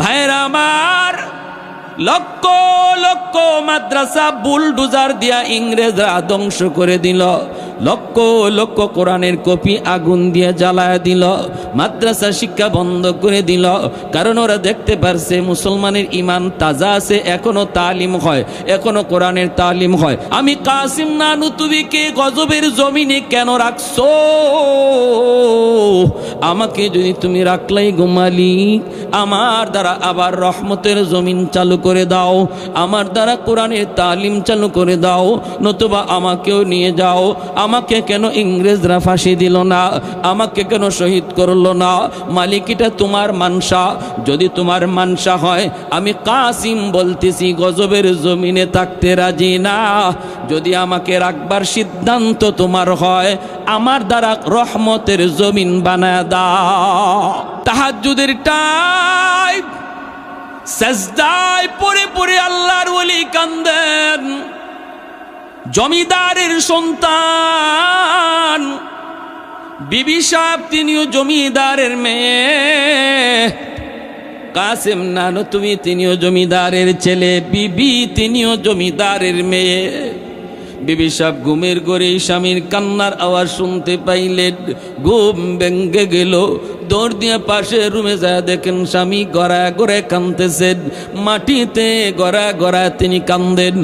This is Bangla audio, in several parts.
ভাইরা আমার লক্ষ লক্ষ মাদ্রাসা বুলডুজার দিয়া ইংরেজরা ধ্বংস করে দিল। লক্ষ লক্ষ কোরআনের কপি আগুন দিয়ে জ্বালায় দিল, মাদ্রাসা শিক্ষা বন্ধ করে দিল। কারণ ওরা দেখতে পারছে মুসলমানের ইমান তাজা আছে, এখনও তালিম হয়, এখনও কোরআনের তালিম হয়। আমি কাসিম নানুতুবিকে গজবের জমিনে কেন রাখছো? আমাকে যদি তুমি রাখলাই গোমালি আমার দ্বারা আবার রহমতের জমিন চালু করে দাও, আমার দ্বারা কোরআনের তালিম চালু করে দাও, নতুবা আমাকেও নিয়ে যাও আমাকে কেন ইংরেজরা ফাঁসি দিল না? আমাকে কেন শহীদ করল না? মালিকিটা তোমার মানসা। যদি তোমার মানসা হয়, আমি কাসিম বলতেছি, গজবের জমিনে থাকতে রাজি না। যদি আমাকে রাখবার সিদ্ধান্ত তোমার হয়, আমার দ্বারা রহমতের জমিন বানায় দাও। তাহাজুদের টাইম, সেজদায় পরে পরে আল্লাহর ওলি কান্দেন। জমিদারের সন্তান। বিবি সাহেব তিনিও জমিদারের মেয়ে। কাসেম নানো, তুমি তিনিও জমিদারের ছেলে। বিবি তিনিও জমিদারের মেয়ে। বিবি সাহেব ঘুমের গড়ে স্বামীর কান্নার আওয়াজ শুনতে পাইলেন। ঘুম ভেঙ্গে গেল। দৌড় দিয়ে পাশে রুমে যায়। দেখেন স্বামী গড়া গড়ে কানতেছেন মাটিতে গড়া গড়া তিনি কান্দেন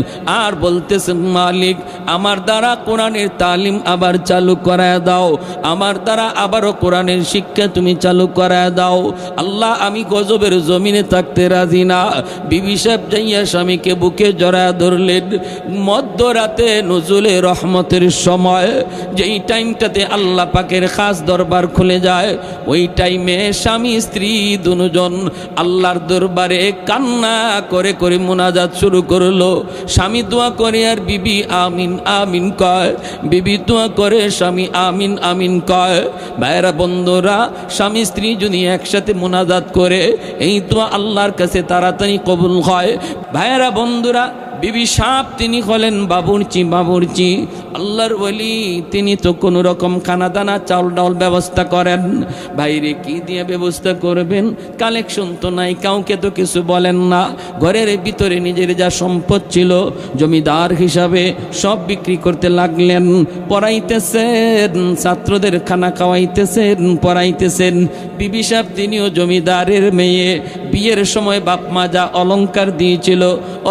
আর বলতেছেন, মালিক, আমার দ্বারা কোরআনের তালিম আবার চালু করায় দাও। আমার দ্বারা আবারও কোরআনের শিক্ষা তুমি চালু করায় দাও। আল্লাহ, আমি গজবের জমিনে থাকতে রাজি না। বিবি সাহেব যাইয়া স্বামীকে বুকে জড়া ধরলেন। মধ্যরাতে নজুলে রহমতের সময় যেই টাইমটাতে আল্লাহ পাকের খাস দরবার খুলে যায়, ওই টাইমে স্বামী, স্ত্রী, দুজন আল্লাহর দরবারে কান্না করে করে মোনাজাত শুরু করল। স্বামী দোয়া করে, আর বিবি আমিন আমিন কয়। বিবি দোয়া করে, স্বামী আমিন আমিন কয়। ভাইরা বন্ধুরা, স্বামী, স্ত্রী যদি একসাথে মোনাজাত করে, এই দোয়া আল্লাহর কাছে তাড়াতাড়ি কবুল হয়। ভাইরা বন্ধুরা, বিবি সাপ, তিনি হলেন বাবুরচি বাবুরচি। আল্লাহর বলি তিনি তো কোনো রকম খানা দানা চাউল ডাউল ব্যবস্থা করেন। বাইরে কি দিয়ে ব্যবস্থা করবেন? কালেকশন তো নাই, কাউকে তো কিছু বলেন না। ঘরের ভিতরে নিজের যা সম্পদ ছিল, জমিদার হিসাবে সব বিক্রি করতে লাগলেন। পড়াইতেছেন, ছাত্রদের খানা খাওয়াইতেছেন, পড়াইতেছেন। বিবি সাহেব তিনিও জমিদারের মেয়ে। বিয়ের সময় বাপ মা যা অলংকার দিয়েছিল,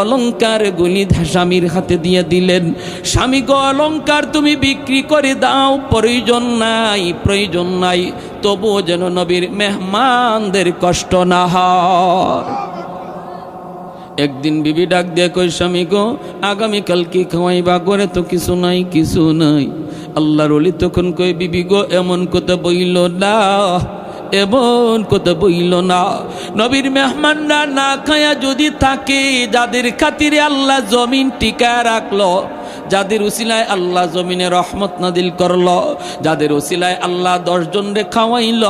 অলংকার গুলি স্বামীর হাতে দিয়ে দিলেন। স্বামী গো অলংকার তুমি বিক্রি করে দাও, প্রয়োজন নাই প্রয়োজন নাই, তবুও যেন নবীর মেহমানদের কষ্ট না হয়। একদিন বিবি ডাক দিয়ে কই স্বামী গো, আগামীকাল কি খাওয়াইবা করে তো কিছু নাই কিছু নাই? আল্লাহর অলি তখন কই বিবি গো, এমন কথা বইল না, এমন কথা বইল না। নবীর মেহমানরা না খায়া যদি থাকে, যাদের খাতিরে আল্লাহ জমিন টিকা রাখল যাদের উসিলায় আল্লাহ জমিনে রহমত নাদিল করল, যাদের উসিলায় আল্লাহ দশজন রে খাওয়াইল,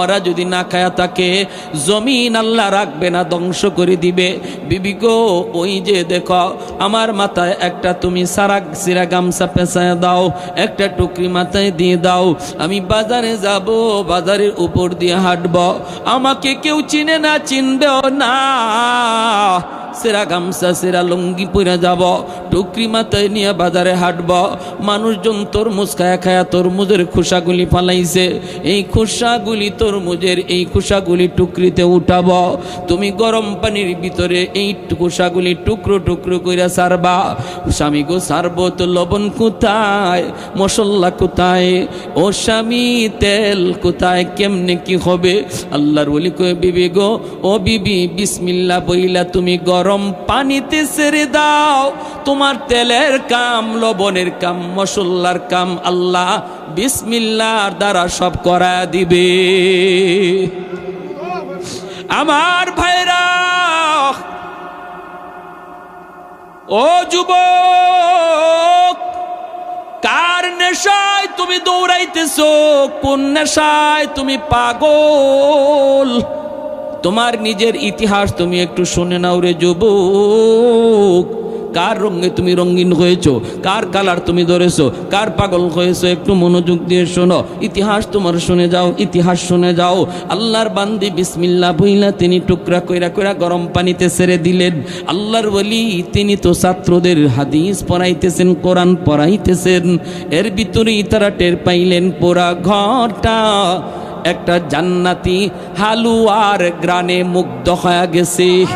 ওরা যদি না খায়া থাকে, জমিন আল্লাহ রাখবে না, ধ্বংস করে দিবে। বিবি গো, ওই যে দেখো, আমার মাথায় একটা তুমি সারা সিরা গামছা পেঁচায় দাও, একটা টুকরি মাথায় দিয়ে দাও, আমি বাজারে যাব, বাজারের উপর দিয়ে হাঁটব। আমাকে কেউ চিনে না, চিনবেও না। সেরা গামছা, সেরা লুঙ্গি পরে যাব, টুকরি মাথায় নিয়ে বাজারে হাঁটব। মানুষজন তরমুজ খায়া খায়া তরমুজের খোসাগুলি ফালাইছে। এই খোসাগুলি, তরমুজের এই খোসাগুলি টুকরিতে উঠাব। তুমি গরম পানির ভিতরে এই খোসাগুলি টুকরো টুকরো করে সারবা। স্বামী গো, সারব তো লবণ কোথায়? মশলা কোথায়? ও স্বামী, তেল কোথায়? কেমনে কি হবে? আল্লাহর বলি কয়ে, বিবি গো, ও বিবি বিসমিল্লা বইলা তুমি গরম পানিতে ছেড়ে দাও। তোমার তেলের কাম, লবণের কাম, মশলার কাম আল্লাহ বিসমিল্লার দ্বারা সব করা দিবে। আমার ভাইরা, ও যুবক, কার নেশায় তুমি দৌড়াইতেছ? কোন নেশায় তুমি পাগল? তোমার নিজের ইতিহাস তুমি একটু শুনে নাও রে যুবক। কার রঙে তুমি রঙিন হয়েছো? কার কালার তুমি ধরেছো? কার পাগল হয়েছো? একটু মনোযোগ দিয়ে শোনো। ইতিহাস তোমার শুনে যাও, ইতিহাস শুনে যাও। আল্লাহর বান্দি বিসমিল্লা বইলা তিনি টুকরা কইরা কইরা গরম পানিতে ছেড়ে দিলেন। আল্লাহর বলি তিনি তো ছাত্রদের হাদিস পড়াইতেছেন, কোরআন পড়াইতেছেন। এর ভিতরেই তারা টের পাইলেন পুরা ঘরটা একটা জান্নাতি হালুয়ার গ্রানে মুগ্ধ হয়ে গেছে।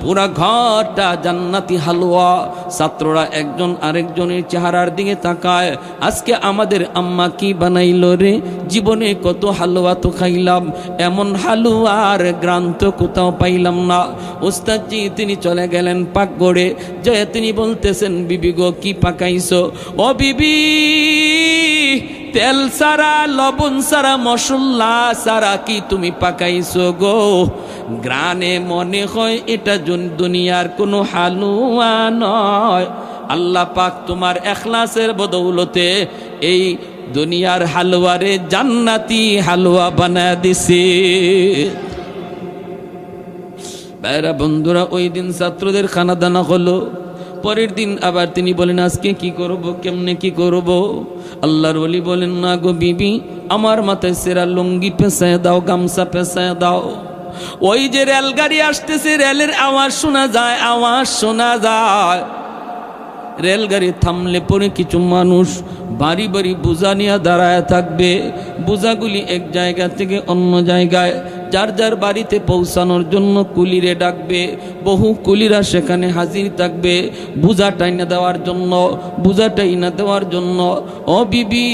পুরা ঘরটা জান্নাতি হালুয়া। ছাত্ররা একজন আরেকজনের চেহারার দিকে তাকায়। আজকে আমাদের আম্মা কি বানাইলো রে? জীবনে কত হালুয়া তো খাইলাম। এমন হালুয়ার গ্রান্ত কোথাও পাইলাম না। ওস্তাদজি, তিনি চলে গেলেন পাক গড়ে জয় তিনি বলতেছেন, বিবি গো, কি পাকাইছো? ও বিবি তেল সারা লবণ সারা মশলা সারা কি তুমি পাকাইছো গো? গ্রানে মনে হয় এটা দুনিয়ার কোনো হালুয়া নয়। আল্লাহ পাক তোমার এখলাসের বদৌলতে এই দুনিয়ার হালুয়ারে জান্নাতি হালুয়া বানায় দিছে। ভাইরা, বন্ধুরা, ওই দিন ছাত্রদের খানা দানা হলো। পরের দিন আবার তিনি বলেন, আজকে কি করব? কেমনে কি করব? আল্লাহর বলি বলেন, না গো বিবি, আমার মাথায় সেরা লুঙ্গি পেঁচায় দাও, গামছা পেঁচায় দাও। ওই যে রেলগাড়ি আসতেছে, রেলের আওয়াজ শোনা যায়, আওয়াজ শোনা যায়। রেলগাড়ি থামলে পরে কিছু মানুষ বাড়ি বাড়ি বোঝা নিয়ে দাঁড়ায় থাকবে। বোঝাগুলি এক জায়গা থেকে অন্য জায়গায় যার যার বাড়িতে পৌঁছানোর জন্য কুলিরে ডাকবে, বহু কুলিরা সেখানে হাজির থাকবে, বুঝা টাইনা দেওয়ার জন্য, বুঝা টাইনা দেওয়ার জন্য। ও বিবি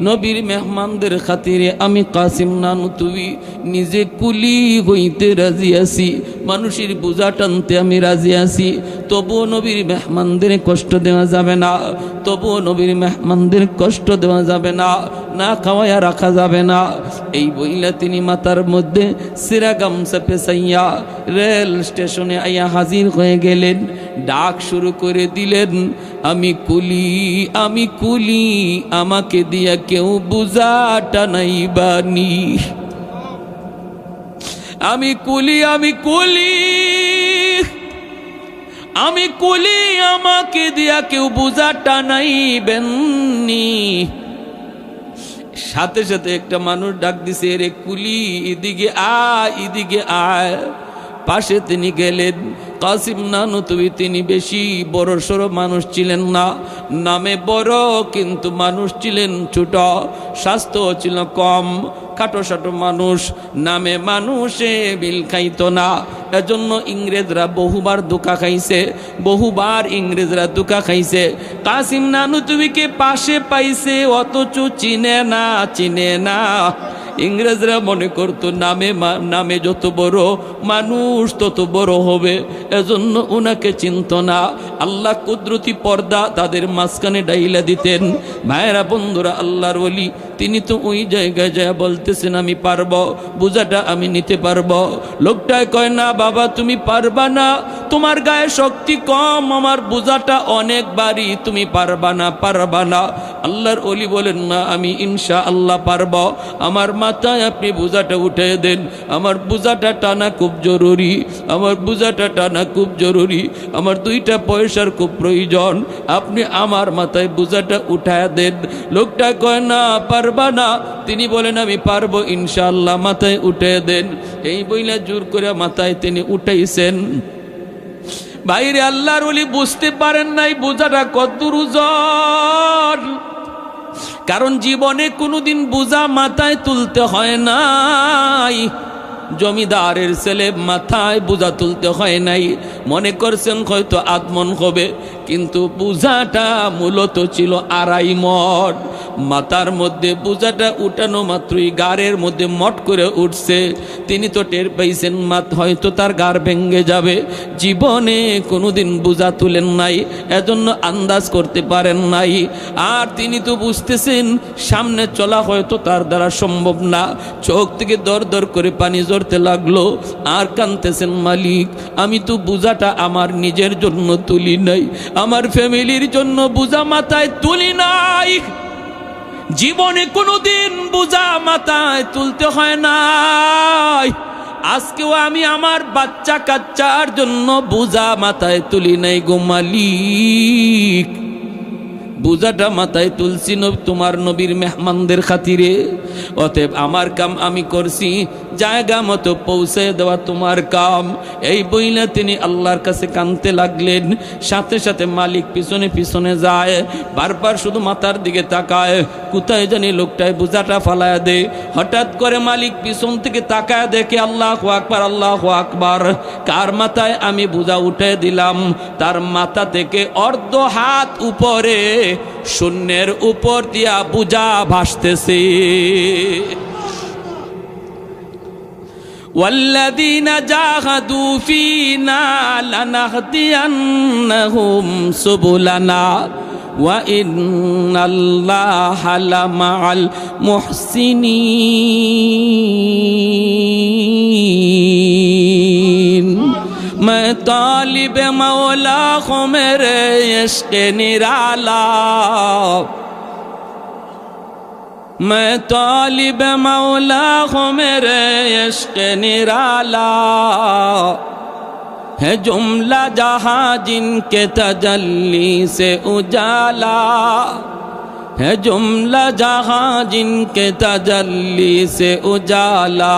নবীর মেহমানদের খাতিরে আমি কাসিম নানু তুই নিজে কুলি হইতে রাজি আছি। মানুষের বোঝা টানতে আমি রাজি আছি। তবুও নবীর মেহমানদের কষ্ট দেওয়া যাবে না। তবুও নবীর মেহমানদের কষ্ট দেওয়া যাবে না। না খাওয়াইয়া রাখা যাবে না। এই বইলা তিনি মাতার মধ্যে সিরা গামছা পেঁচাইয়া রেল স্টেশনে আইয়া হাজির হয়ে গেলেন। ডাক শুরু করে দিলেন, আমি কুলি আমি কুলি, আমাকে দিয়া কেউ বুঝাটা নাই বানি আমি কুলি আমি কুলি আমি কুলি, আমাকে দিয়া কেউ বুঝাটা নাই বেননি সাথে সাথে একটা মানুষ ডাক দিছে রে কুলি, এদিকে আয় এদিকে আয়। পাশে তিনি গেলেন। কাসিম নানু তুমি তিনি বেশি বড় সড়ো মানুষ ছিলেন না। নামে বড় কিন্তু মানুষ ছিলেন ছোট। স্বাস্থ্য ছিল কম, খাটো সাটো মানুষ। নামে মানুষে বিল খাইত না। এজন্য ইংরেজরা বহুবার ধোকা খাইছে। বহুবার ইংরেজরা ধোকা খাইছে। কাসিম নানু তুমিকে পাশে পাইছে? অথচ চিনে না চিনে না। ইংরেজরা মনে করতো, নামে নামে যত বড় মানুষ, তত বড় হবে। এজন্য ওনাকে চিনত না। আল্লাহ কুদরতি পর্দা তাদের মাঝখানে ডাইলা দিতেন। ভাইয়েরা, বন্ধুরা, আল্লাহর বলি তিনি তো ওই জায়গায় যায় বলতেছেন, আমি পারব। বোঝাটা আমি নিতে পারব। লোকটায় কয়, না বাবা, তুমি পারবা না। তোমার গায়ে শক্তি কম, আমার বোঝাটা অনেক বাড়ি। তুমি পারবা না পারবা না। আল্লাহর অলি বলেন, না, আমি ইনশা আল্লাহ পারব। আমার মাথায় আপনি বোঝাটা উঠে দেন। আমার বোঝাটা টানা খুব জরুরি। আমার বোঝাটা টানা খুব জরুরি। আমার দুইটা পয়সার খুব প্রয়োজন। আপনি আমার মাথায় বোঝাটা উঠায় দেন। লোকটা কয়, না পারবা না। তিনি বলেন, আমি পারব ইনশাল্লাহ মাথায় উঠে দেন। এই বইলা জোর করে মাথায় তিনি উঠাইছেন। বাইরে আল্লাহর ওলি বুঝতে পারেন নাই, বোঝাটা কত ওজন কারণ জীবনে কোনোদিন বোঝা মাথায় তুলতে হয় নাই। জমিদারের ছেলে মাথায় বোঝা তুলতে হয় নাই। মনে করছেন হয়তো আত্মন হবে। কিন্তু পূজাটা মূলত ছিল আড়াই মঠ। মাথার মধ্যে পূজাটা উঠানো মাত্রই গাড়ের মধ্যে মট করে উঠছে। তিনি তো টের পাইছেন মাত হয়তো তার গার ভেঙ্গে যাবে। জীবনে কোনোদিন বোঝা তুলেন নাই, এজন্য আন্দাজ করতে পারেন নাই। আর তিনি তো বুঝতেছেন, সামনে চলা হয়তো তার দ্বারা সম্ভব না। চোখ থেকে দর দর করে পানি ঝরতে লাগল। আর কানতেছেন মালিক, আমি তো বোঝাটা আমার নিজের জন্য তুলি নাই। আমার ফ্যামিলির জন্য বোঝা মাথায় তুলি নাই। জীবনে কোনোদিন বোঝা মাথায় তুলতে হয় নাই। আজকেও আমি আমার বাচ্চা কাচ্চার জন্য বোঝা মাথায় তুলি নাই গো মালিক। বোঝাটা মাথায় তুলছি নব- তোমার নবীর মেহমানদের খাতিরে। অতএব আমার কাম আমি করছি, জায়গা মতো পৌঁছে দেওয়া তোমার কাম। এই বইলে তিনি আল্লাহর কাছে কানতে লাগলেন, সাথে সাথে মালিক পিছনে পিছনে যায়, বারবার শুধু মাথার দিকে তাকায়, কোথায় জানি লোকটায় বোঝাটা ফালায় দে হঠাৎ করে মালিক পিছন থেকে তাকায় দেখে আল্লাহ আকবার আল্লাহ আকবার। কার মাথায় আমি বোঝা উঠে দিলাম, তার মাথা থেকে অর্ধ হাত উপরে। শূন্যের উপর দিয়া বুঝা ভাসতেছে والذين جاهدوا فينا لنهدينهم سبلنا وإن الله لمع المحسنين میں طالب مولا ہوں میرے عشق نرالا میں طالب مولا ہوں میرے عشق نرالا ہے جملہ جہاں جن کے تجلی سے اجالا ہے جملہ جہاں جن کے تجلی سے اجالا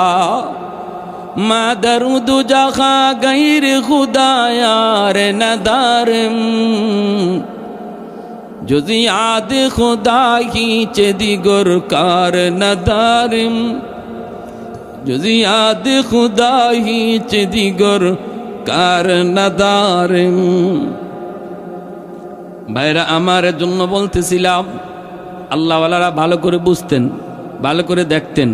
মাদার দুজাখা গির খুদায়ার নদার যদি আদ খুদাই চেদি গোরকার নদার যদি আদ খুদাই চেদি গোর কার নদার ভাইরা আমার জন্য বলতেছিলাম আল্লাহওয়ালারা ভালো করে বুঝতেন ভালো করে দেখতেন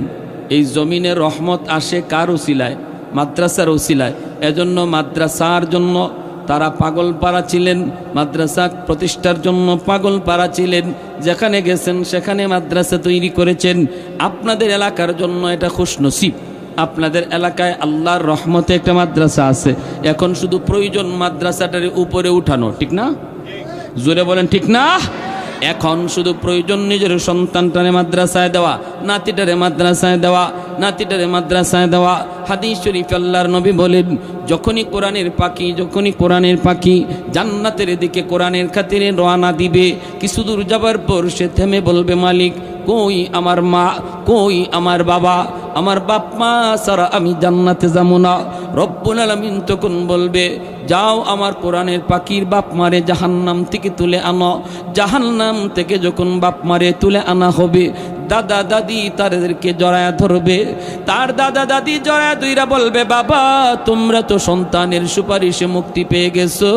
এই জমিনে রহমত আসে কার ওসিলায় মাদ্রাসার ওসিলায় এজন্য মাদ্রাসার জন্য তারা পাগল পাড়া ছিলেন, মাদ্রাসা প্রতিষ্ঠার জন্য পাগল পাড়া ছিলেন। যেখানে গেছেন, সেখানে মাদ্রাসা তৈরি করেছেন। আপনাদের এলাকার জন্য এটা খুশনসিব। আপনাদের এলাকায় আল্লাহর রহমতে একটা মাদ্রাসা আছে। এখন শুধু প্রয়োজন মাদ্রাসাটার উপরে উঠানো, ঠিক না? জোরে বলেন, ঠিক না? এখন শুধু প্রয়োজন নিজের সন্তানটারে মাদ্রাসায় দেওয়া, নাতিটারে মাদ্রাসায় দেওয়া, নাতিটারে মাদ্রাসায় দেওয়া। হাদিস শরীফ আল্লাহর নবী বলেন, যখনই কোরআনের পাখি, যখনই কোরআনের পাখি জান্নাতের দিকে কোরআনের খাতিরে রওনা দিবে, কিছু দূর যাবার পর সে থেমে বলবে, মালিক, কই আমার মা, কই আমার বাবা? আমার বাপ মা সারা আমি জান্নাতে যাব না। রব্বুল আলমিন তখন বলবে, যাও আমার কোরআনের পাখির বাপ মারে জাহান্নাম থেকে তুলে আনো। জাহান্নাম থেকে যখন বাপ মারে তুলে আনা হবে, দাদা দাদি তাদেরকে জড়ায়া ধরবে। তার দাদা দাদি জড়ায়া দুইরা বলবে, বাবা, তোমরা তো সন্তানের সুপারিশে মুক্তি পেয়ে গেছো।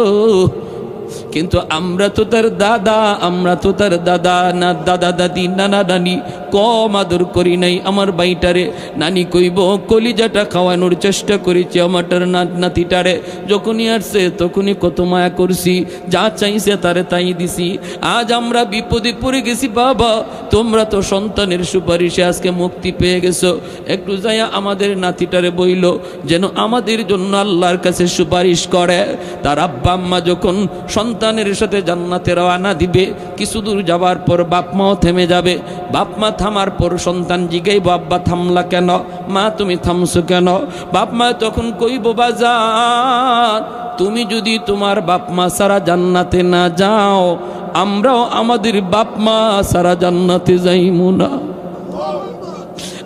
কিন্তু আমরা তো তার দাদা, আমরা তো তার দাদা, না দাদা দাদি, নানা নানি, কম আদর করি নাই আমার বাইটারে নানি কইব, কলিজাটা খাওয়ানোর চেষ্টা করেছি আমারটার নাত নাতিটারে। যখনই আসছে, তখনই কত মায়া করছি, যা চাইছে তারে তাই দিছি। আজ আমরা বিপদে পড়ে গেছি, বাবা, তোমরা তো সন্তানের সুপারিশে আজকে মুক্তি পেয়ে গেছো। একটু যাইয়া আমাদের নাতিটারে বইল, যেন আমাদের জন্য আল্লাহর কাছে সুপারিশ করে। তার আব্বা আম্মা যখন সন্তানের সাথে জান্নাতে রওয়ানা দিবে। কিছু দূর যাওয়ার পর বাপ মাও থেমে যাবে। বাপ মা থামার পর সন্তান জিগাইব, আব্বা, থামলা কেন? মা, তুমি থামছো কেন? বাপ মা তখন কইব বাজান তুমি যদি তোমার বাপ মা সারা জান্নাতে না যাও, আমরাও আমাদের বাপ মা সারা জান্নাতে যাইমু না।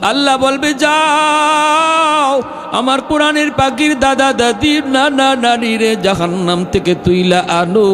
আল্লাহ বলবে যাও আমার কোরআনের পাখির দাদা দাদির নানা রে জাহান্নাম থেকে তুইলা আনো।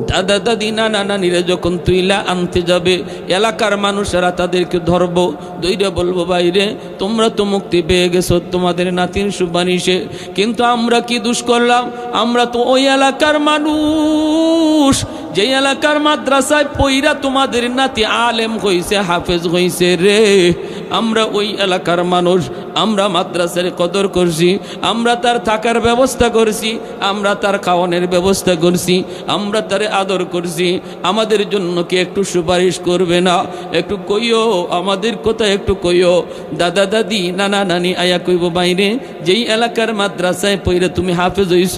দাদা দাদি নানা নানিরে যখন তুইলা আনতে যাবে, এলাকার মানুষেরা তাদেরকে ধরবো, দইরা বলব বাইরে তোমরা তো মুক্তি পেয়ে গেছো, তোমাদের নাতির সুপারিশে। কিন্তু আমরা কি দুষ করলাম? আমরা তো ওই এলাকার মানুষ। যে এলাকার মাদ্রাসায় পইরা তোমাদের নাতি আলেম হইছে, হাফেজ হইছে রে। আমরা ওই এলাকার মানুষ। আমরা মাদ্রাসার কদর করছি, আমরা তার থাকার ব্যবস্থা করছি, আমরা তার খাওয়ানোর ব্যবস্থা করছি, আমরা তার আদর করছি, আমাদের জন্য কি একটু সুপারিশ করবে না? একটু কইও, আমাদের কথা একটু কইও। দাদা, দাদি, নানা, নানি, আয়া কইব, বাইরে যেই এলাকার মাদ্রাসায় পইরে তুমি হাফেজ হইছ,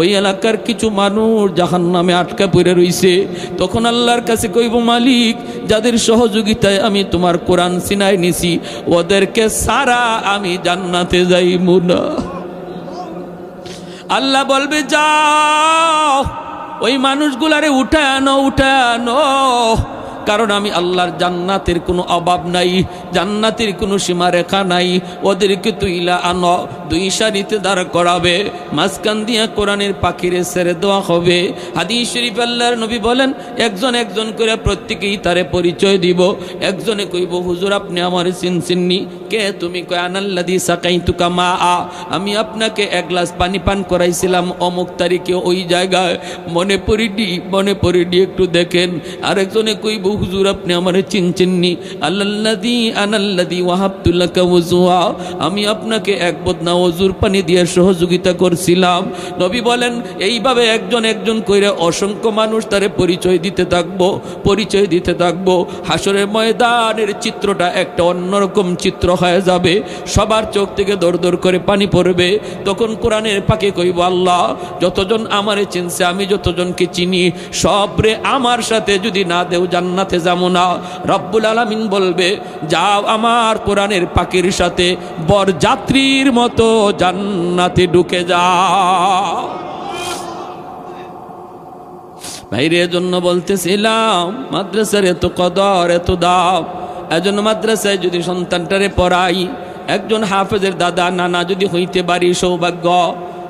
ওই এলাকার কিছু মানুষ জাহান নামে আটকা পড়ে রইছে। তখন আল্লাহর কাছে কইব, মালিক, যাদের সহযোগিতায় আমি তোমার কোরআন সিনাই নিছি, ওদেরকে সারা আমি জান্নাতে যাইব না। আল্লাহ বলবে, যাও, ওই মানুষগুলারে উঠে আনো উঠে আনো কারণ আমি আল্লাহর জান্নাতের কোনো অভাব নাই, জান্নাতের কোনো সীমারেখা নাই। ওদেরকে তুইলা আনো, দুই সারিতে দাঁড় করাবে। মাঝখান দিয়া কোরআনের পাখিরে ছেড়ে দেওয়া হবে। হাদিস শরীফ আল্লাহর নবী বলেন, একজন একজন করে প্রত্যেকেই তারে পরিচয় দিব। একজনে কইব, হুজুর, আপনি আমার চিনচিননি কে তুমি কয় আনাল্লাদি সাকাই তুকা মা আ আমি আপনাকে এক গ্লাস পানি পান করাইছিলাম। অমুক তারিখে ওই জায়গায় মনে পড়িডি মনে পড়িডি একটু দেখেন। আরেকজনে কইব হুজুর, আপনি আমার চিনচিননি আল্লাল্লাদি আনাল্লাদি ওয়াহাবতুল্লাহ ওজুয়া আমি আপনাকে এক বদনা অজুর পানি দিয়ে সহযোগিতা করছিলাম। নবী বলেন, এইভাবে একজন একজন কইরে অসংখ্য মানুষ তারে পরিচয় দিতে থাকব, পরিচয় দিতে থাকব। হাসরের ময়দানের চিত্রটা একটা অন্যরকম চিত্র হয়ে যাবে, সবার চোখ থেকে দৌড় দৌড় করে পানি পড়বে। তখন কোরআনের পাকে কইব, আল্লাহ, যতজন আমারে চিনছে, আমি যতজনকে চিনি, সবরে আমার সাথে যদি না দেও জান্নাতে যাব না। রব্বুল আলামিন বলবে, যাও আমার কোরআনের পাখির সাথে, বরযাত্রীর মতো জান্নাতে ঢুকে যাও ভাইরে জন্য বলতেছিলাম, মাদ্রাসার এত কদর, এত দাম এজন্য মাদ্রাসায় যদি সন্তানটারে পড়াই, একজন হাফেজের দাদা নানা যদি হইতে পারি সৌভাগ্য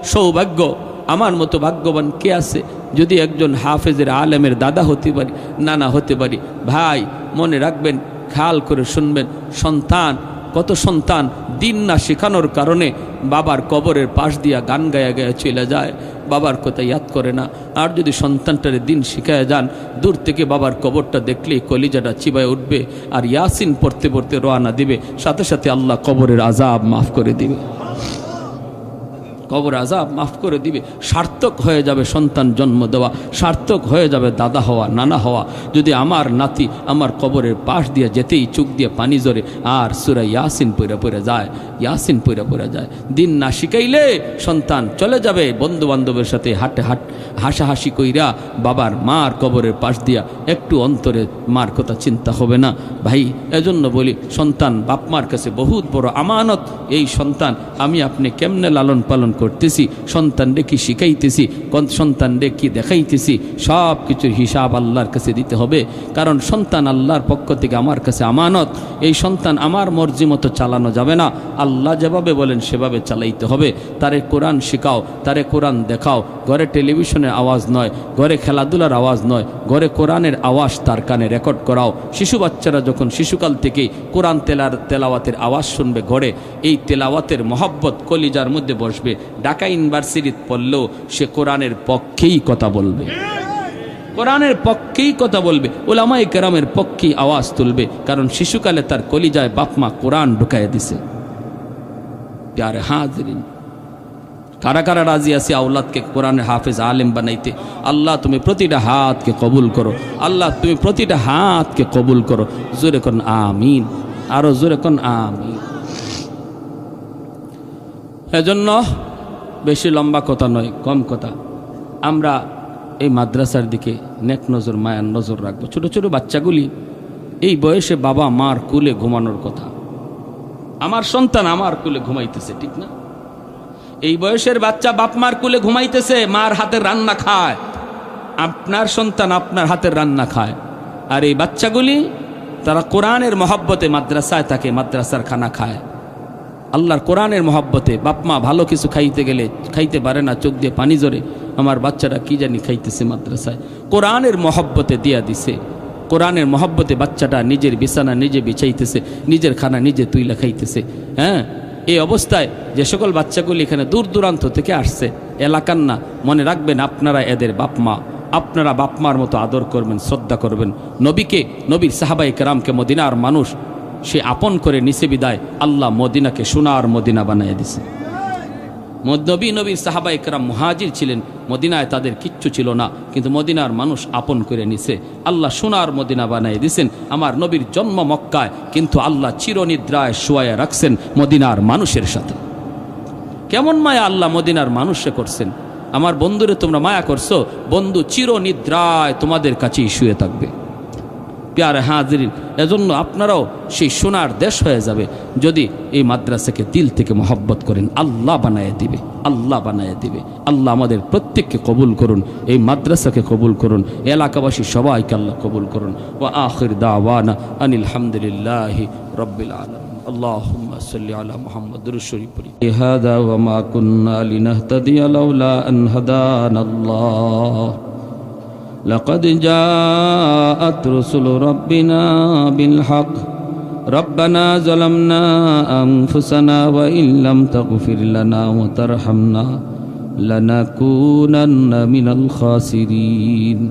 সৌভাগ্য, আমার মতো ভাগ্যবান কে আছে? যদি একজন হাফেজের আলেমের দাদা হতে পারি, নানা হতে পারি, ভাই মনে রাখবেন, খেয়াল করে শুনবেন, সন্তান, কত সন্তান দিন না শেখানোর কারণে বাবার কবরের পাশ দিয়া গান গায়া গায়া চলে যায়। বাবার কথা ইয়াদ করে না। আর যদি সন্তানটারে দিন শিখায় যান, দূর থেকে বাবার কবরটা দেখলেই কলিজাটা চিবায় উঠবে আর ইয়াসিন পড়তে পড়তে রোয়ানা দিবে। সাথে সাথে আল্লাহ কবরের আজাব মাফ করে দিবে। কবর আজাব মাফ করে দিবে। সার্থক হয়ে যাবে সন্তান জন্ম দেওয়া, সার্থক হয়ে যাবে দাদা হওয়া, নানা হওয়া। যদি আমার নাতি আমার কবরের পাশ দিয়ে যেতেই চুক দিয়ে পানি জরে আর সুরা ইয়াসিন পইরা পইরা যায়, ইয়াসিন পইরা পইরা যায়। দিন না শিখাইলে সন্তান চলে যাবে বন্ধু বান্ধবের সাথে হাটে হাট, হাসাহাসি কইরা বাবার মার কবরের পাশ দিয়া একটু অন্তরে মার কথা চিন্তা হবে না। ভাই, এজন্য বলি, সন্তান বাপ মার কাছে বহুত বড় আমানত। এই সন্তান আমি আপনি কেমনে লালন পালন করতেছি সন্তান কি শিখাইতেছি, কোন সন্তান কি দেখাইতেছি সব কিছুর হিসাব আল্লাহর কাছে দিতে হবে। কারণ সন্তান আল্লাহর পক্ষ থেকে আমার কাছে আমানত, এই সন্তান আমার মর্জি মতো চালানো যাবে না। আল্লাহ যেভাবে বলেন, সেভাবে চালাইতে হবে। তারে কোরআন শেখাও, তারে কোরআন দেখাও। ঘরে টেলিভিশনের আওয়াজ নয়, ঘরে খেলাধুলার আওয়াজ নয়, ঘরে কোরআনের আওয়াজ তার কানে রেকর্ড করাও। শিশু বাচ্চারা যখন শিশুকাল থেকেই কোরআন তেলার, তেলাওয়াতের আওয়াজ শুনবে ঘরে, এই তেলাওয়াতের মহব্বত কলিজার মধ্যে বসবে। ঢাকা ইউনিভার্সিটিতে পড়লেও সে কোরআনের পক্ষেই কথা বলবে। কোরআনের পক্ষেই কথা বলবে ওলামাই কেরামের পক্ষেই আওয়াজ তুলবে, কারণ শিশুকালে তার কলিজায় বাপমা কোরআন ঢুকাইয়া দিছে। হাজরিন, কারা কারা রাজি আছে আউলাদকে কোরআনের হাফেজ আলেম বানাইতে? আল্লাহ তুমি প্রতিটা হাতকে কবুল করো, আল্লাহ তুমি প্রতিটা হাতকে কবুল করো। জোরে কোন আমিন, আরও জোরে কোন আমিন। এজন্য বেশি লম্বা কথা নয়, কম কথা। আমরা এই মাদ্রাসার দিকে নেক নজর, মায়ার নজর রাখব। ছোট ছোট বাচ্চাগুলি, এই বয়সে বাবা মার কুলে ঘুমানোর কথা। আমার সন্তান আমার কুলে ঘুমাইতেছে, ঠিক না? এই বয়সের বাচ্চা বাপ মার কুলে ঘুমাইতেছে, মার হাতের রান্না খায়। আপনার সন্তান আপনার হাতের রান্না খায়। আর এই বাচ্চাগুলি, তারা কোরআনের মহব্বতে মাদ্রাসায় থাকে, মাদ্রাসার খানা খায়। আল্লাহর কোরআনের মহব্বতে বাপমা ভালো কিছু খাইতে গেলে খাইতে পারে না, চোখ দিয়ে পানি জোরে আমার বাচ্চারা কি জানি খাইতেছে মাদ্রাসায়। কোরআনের মহব্বতে দিয়া দিছে। কোরআনের মহব্বতে বাচ্চাটা নিজের বিছানা নিজে বিছাইতেছে, নিজের খানা নিজে তুইলা খাইতেছে। হ্যাঁ? এই অবস্থায় যে সকল বাচ্চাগুলি এখানে দূর দূরান্ত থেকে আসছে, এলাকার না, মনে রাখবেন আপনারা এদের বাপমা আপনারা বাপমার মতো আদর করবেন, শ্রদ্ধা করবেন। নবীকে, নবীর সাহাবাই কেরামকে মদিনার মানুষ সে আপন করে নিচে বিদায়, আল্লাহ মদিনাকে সোনার মদিনা বানিয়ে দিছে। নবী নবীর সাহাবা একরাম মহাজির ছিলেন, মদিনায় তাদের কিচ্ছু ছিল না, কিন্তু মদিনার মানুষ আপন করে নিছে। আল্লাহ সোনার মদিনা বানিয়ে দিছেন, আমার নবীর জন্ম মক্কায়, কিন্তু আল্লাহ চিরনিদ্রায় শোয়ায় রাখছেন মদিনার মানুষের সাথে। কেমন মায়া আল্লাহ মদিনার মানুষে করছেন। আমার বন্ধুরে তোমরা মায়া করছ, বন্ধু চিরনিদ্রায় তোমাদের কাছেই শুয়ে থাকবে। পেয়ারে হাজিরিন এজন্য আপনারাও সেই সোনার দেশ হয়ে যাবে যদি এই মাদ্রাসাকে দিল থেকে মহব্বত করেন আল্লাহ বানায় দিবে আল্লাহ বানায় দিবে আল্লাহ আমাদের প্রত্যেককে কবুল করুন এই মাদ্রাসাকে কবুল করুন এলাকাবাসী সবাইকে আল্লাহ কবুল করুন ও আখির দাওয়ানা আনিল হামদুলিল্লাহি রব্বিল আলম اللهم صل على محمد الشريف هذا وما كنا لنهتدي لولا أن هدانا الله لقد جاءت رسل ربنا بالحق. ربنا ظلمنا أنفسنا وإن لم تغفر لنا وترحمنا لنكونن من الخاسرين.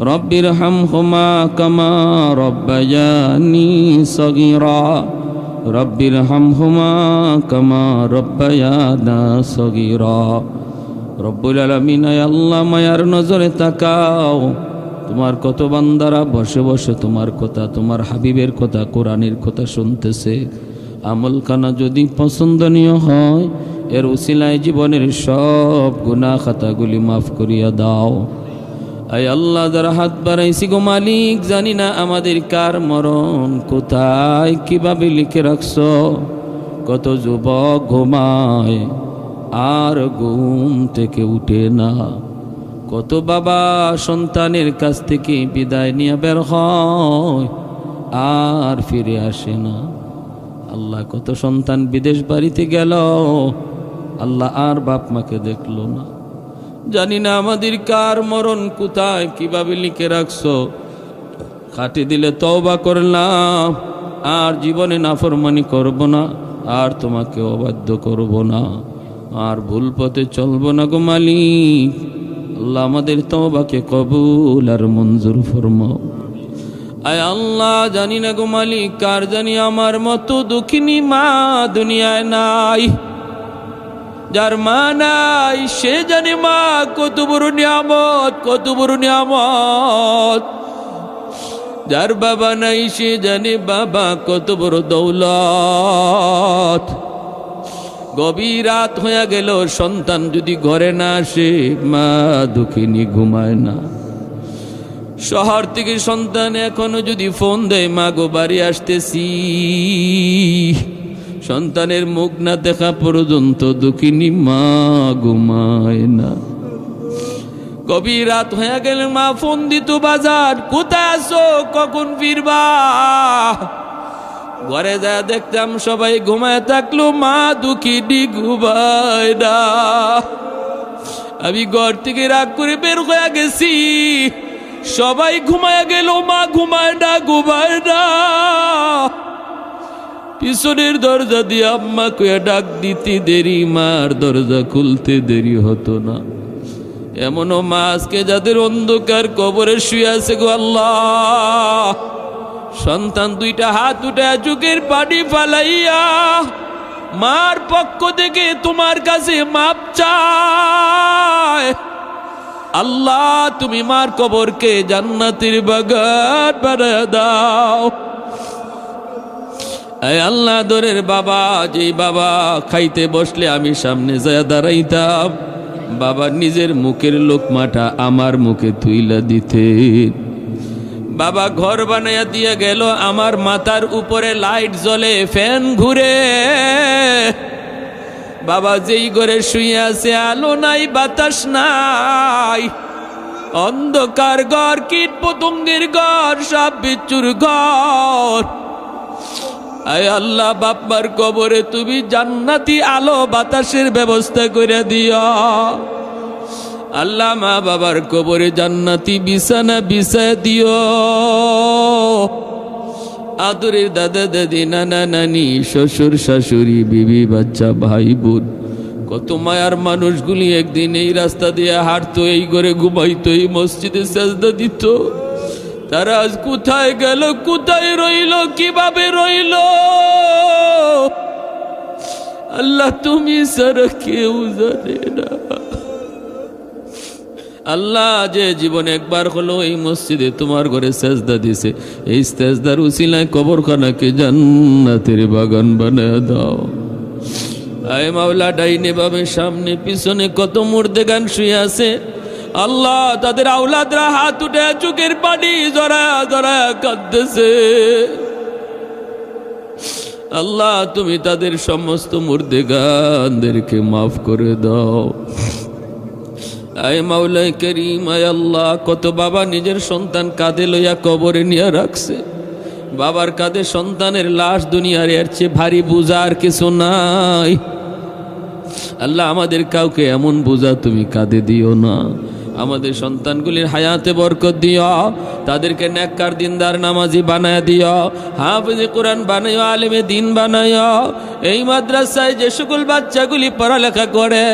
رب ارحمهما كما ربياني صغيرا. رب ارحمهما كما ربيانا صغيرا. রব্বুল আলমিন আল্লাহ মায়ার নজরে তাকাও। তোমার কত বান্দারা বসে বসে তোমার কথা, তোমার হাবিবের কথা, কোরআনের কথা শুনতেছে। আমল খানা যদি পছন্দনীয় হয়, এর উসিলায় জীবনের সব গুণা খাতাগুলি মাফ করিয়া দাও। আয় আল্লাহ, যারা হাত বাড়াইছি গো মালিক, জানি না আমাদের কার মরণ কোথায়, কীভাবে লিখে রাখছ? কত যুবক ঘুমায় আর ঘুম থেকে উঠে না। কত বাবা সন্তানের কাছ থেকে বিদায় নিয়ে বের হয়, আর ফিরে আসে না। আল্লাহ কত সন্তান বিদেশ বাড়িতে গেল, আল্লাহ আর বাপ মাকে দেখল না। জানি না আমাদের কার মরণ কোথায়, কীভাবে লিখে রাখছো। খাটি দিলে তওবা করলাম, আর জীবনে নাফরমানি করব না, আর তোমাকে অবাধ্য করব না। আর ভুল পথে চলবো না গো মালিক। আল্লাহ আমাদের তওবাকে কবুল আর মঞ্জুর ফরমাও। আয় আল্লাহ, জানি না গো মালিক, কার জানি আমার মতো দুঃখিনী মা দুনিয়ায় নাই। যার মা নাই, সে জানে মা, কত বড় নিয়ামত, কত বড় নিয়ামত। যার বাবা নাই, সে জানে বাবা কত বড় দৌলত। গভীর রাত হয়ে গেল, সন্তান যদি ঘরে না আসে, মা দুঃখিনী ঘুমায় না। শহর থেকে সন্তান এখনও যদি ফোন দেয়, মা গো বাড়ি আসতেছি। সন্তানের মুখ না দেখা পর্যন্ত দুঃখিনী মা ঘুমায় না। গভীর রাত হয়ে গেলে, মা ফোন দিত বাজার, কোথায় আসো কখন ফিরবা? ঘরে যা দেখতাম সবাই ঘুমায় থাকল, মা দুঃখিনী ঘুমায় না আমি ঘর থেকে রাগ করে বের হয়ে গেছি। সবাই ঘুমায় গেল, মা ঘুমায় না ঘুমায় না পিছনের দরজা দিয়ে আম্মা কুয়া ডাক দিতে দেরি, মার দরজা খুলতে দেরি হতো না। এমনও মা আজকে যাদের অন্ধকার কবরে শুয়ে আছে গো আল্লাহ। সন্তান দুইটা হাত উঠে যুগের পানি ফালাইয়া মার পক্ষ থেকে তোমার কাছে মাপ চায়। আল্লাহ, তুমি মার কবরকে জান্নাতের বাগান বানায় দাও। আল্লাহ, দরের বাবা যে বাবা খাইতে বসলে আমি সামনে যায় দাঁড়াইতাম। বাবা নিজের মুখের লোকমাটা আমার মুখে তুইলা দিতে বাবা ঘর বানাইয়া দিয়ে গেল, আমার মাথার উপরে লাইট জ্বলে ফ্যান ঘুরে। বাবা যেই ঘরে শুয়ে আছে, আলো নাই, বাতাস নাই। অন্ধকার ঘর, কীট পতঙ্গের ঘর সব বিচ্ছুর ঘর। আয় আল্লাহ বাপ্পার কবরে তুমি জান্নাতি আলো বাতাসের ব্যবস্থা করে দিও। আল্লাহ মা বাবার কবরে জান্নাতি বিছানা বিছা দিও। আদরের দাদা দাদি, নানা নানি, শ্বশুর শাশুড়ি, বিবি, বাচ্চা, ভাই, বোন। কত মায়ার মানুষগুলি একদিন এই রাস্তা দিয়ে হাঁটতো, এই করে ঘুমাইতো, এই মসজিদে সাজদা দিত। তারা আজ কোথায় গেল, কোথায় রইল, কীভাবে রইল? আল্লাহ তুমি সারা কেউ জানে না। আল্লাহ যে জীবনে একবার হলো এই মসজিদে তোমার ঘরে সেজদা দিছে। এই সেজদার উসিলায় কবরখানাকে জান্নাতের বাগান বানায় দাও। আয় মাওলা, ডাইনে বাবে সামনে পিছনে কত মুর্দে গান শুয়ে আছে। আল্লাহ তাদের আউলাদরা হাত উঠে চোখের পানি জরা জরা কাঁদতেছে। আল্লাহ, তুমি তাদের সমস্ত মুর্দে গানদেরকে মাফ করে দাও। আয় মাওলাই করিম, আয় আল্লাহ, কত বাবা নিজের সন্তান কাঁধে লইয়া কবরে নিয়ে রাখছে। বাবার কাঁধে সন্তানের লাশ দুনিয়ার এর চেয়ে ভারী বুঝার কিছু নাই। আল্লাহ আমাদের কাউকে এমন বোঝা তুমি কাঁধে দিও না। আমাদের সন্তানগুলির হায়াতে বরকত দিও, তাদেরকে নেককার দিনদার নামাজি বানায় দিও, হাফিজে কোরআন বানাইও, আলেমে দিন বানাইও। এই মাদ্রাসায় যে সকল বাচ্চাগুলি পড়ালেখা করে,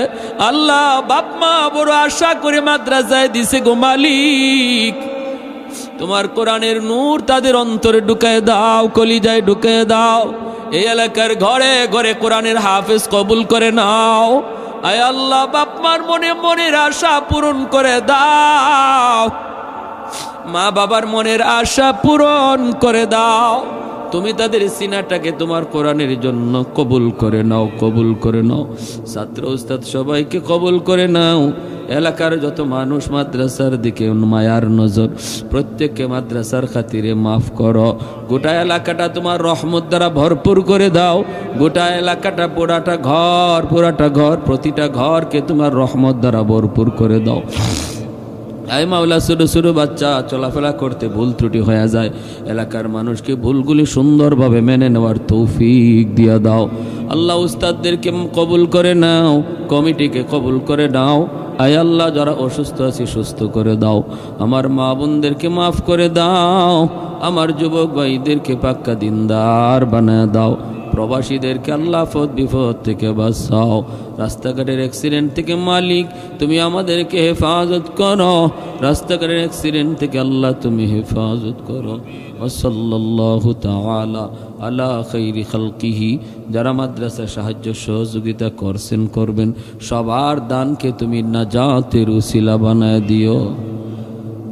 আল্লাহ বাপ মা বড় আশা করে মাদ্রাসায় দিছে গো মালিক। তোমার কোরআনের নূর তাদের অন্তরে ঢুকায় দাও, কলিজায় ঢুকায় দাও। এই এলাকার ঘরে ঘরে কোরআনের হাফেজ কবুল করে নাও। আয় আল্লাহ, বাপমার মনে মনের আশা পূরণ করে দাও। মা বাবার মনের আশা পূরণ করে দাও। তুমি তাদের সিনাটাকে তোমার কোরআনের জন্য কবুল করে নাও, কবুল করে নাও। ছাত্র উস্তাদ, সবাইকে কবুল করে নাও। এলাকার যত মানুষ মাদ্রাসার দিকে মায়ার নজর, প্রত্যেককে মাদ্রাসার খাতিরে মাফ করো। গোটা এলাকাটা তোমার রহমত দ্বারা ভরপুর করে দাও। গোটা এলাকাটা পুরাটা ঘর পুরাটা ঘর, প্রতিটা ঘরকে তোমার রহমত দ্বারা ভরপুর করে দাও। আই মাওলা ছোটো ছোটো বাচ্চা, চলাফেরা করতে ভুল ত্রুটি হয়ে যায়। এলাকার মানুষকে ভুলগুলি সুন্দরভাবে মেনে নেওয়ার তৌফিক দিয়া দাও। আল্লাহ উস্তাদদেরকে কবুল করে নাও, কমিটিকে কবুল করে নাও। আয় আল্লাহ, যারা অসুস্থ আছে, সুস্থ করে দাও। আমার মা বোনদেরকে মাফ করে দাও। আমার যুবক ভাইদেরকে পাক্কা দিনদার বানায় দাও। প্রবাসীদেরকে আল্লাহ ফত বিপদ থেকে বাঁচাও। রাস্তাঘাটের অ্যাক্সিডেন্ট থেকে মালিক, তুমি আমাদেরকে হেফাজত করো। রাস্তাঘাটের অ্যাক্সিডেন্ট থেকে আল্লাহ তুমি হেফাজত করো। ওসল্লাহ আলা খালকিহি। যারা মাদ্রাসা সাহায্য সহযোগিতা করছেন, করবেন। সবার দানকে তুমি না নাজাতের উসিলা বানায় দিও।